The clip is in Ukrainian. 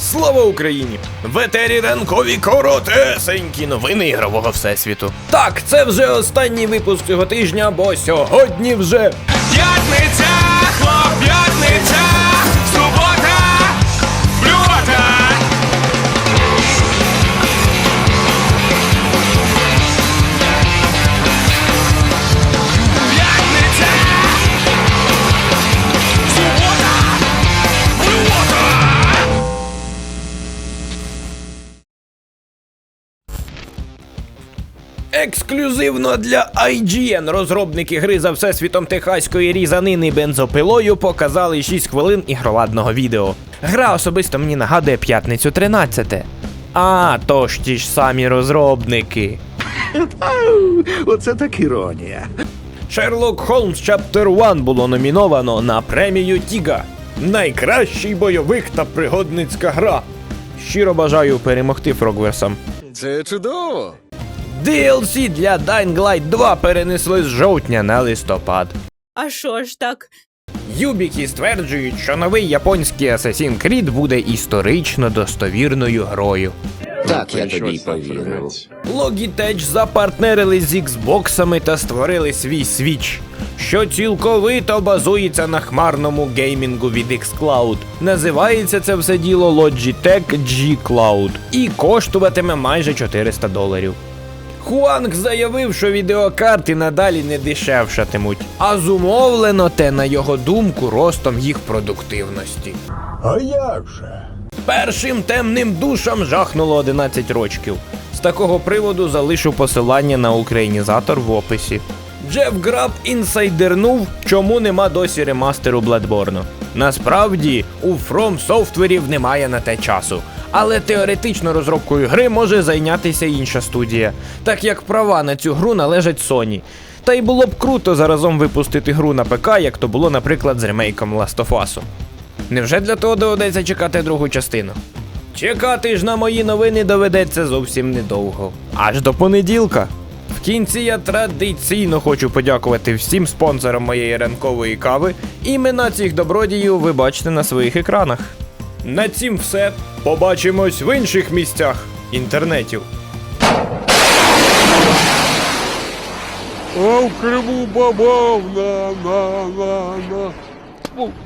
Слава Україні! В етері ранкові коротесенькі новини ігрового всесвіту. Так, це вже останній випуск цього тижня, бо сьогодні вже П'ятниця, Ексклюзивно для IGN розробники гри за всесвітом техаської різанини бензопилою показали 6 хвилин ігроладного відео. Гра особисто мені нагадує п'ятницю 13. А, то ж ті ж самі розробники. Оце так іронія. Sherlock Holmes Chapter 1 було номіновано на премію Тіга. Найкращий бойовик та пригодницька гра. Щиро бажаю перемогти Фрогверсам. Це чудово. DLC для Dying Light 2 перенесли з жовтня на листопад. А що ж так? Юбіки стверджують, що новий японський Assassin's Creed буде історично достовірною грою. Так, я тобі повірив. Logitech запартнерили з Xboxами та створили свій Switch, що цілковито базується на хмарному геймінгу від xCloud. Називається це все діло Logitech G Cloud і коштуватиме майже 400 доларів. Хуанг заявив, що відеокарти надалі не дешевшатимуть, а зумовлено те, на його думку, ростом їх продуктивності. А як же? Першим темним душам жахнуло 11 рочків. З такого приводу залишу посилання на українізатор в описі. Джеф Граб інсайдернув, чому нема досі ремастеру Bloodborne. Насправді, у From Software'ів немає на те часу. Але теоретично розробкою гри може зайнятися інша студія, так як права на цю гру належать Sony. Та й було б круто заразом випустити гру на ПК, як то було, наприклад, з ремейком Last of Us. Невже для того доведеться чекати другу частину? Чекати ж на мої новини доведеться зовсім недовго. Аж до понеділка. В кінці я традиційно хочу подякувати всім спонсорам моєї ранкової кави. Імена цих добродіїв ви бачите на своїх екранах. На цім все. Побачимось в інших місцях інтернетів. А в Криму бабав на на на на.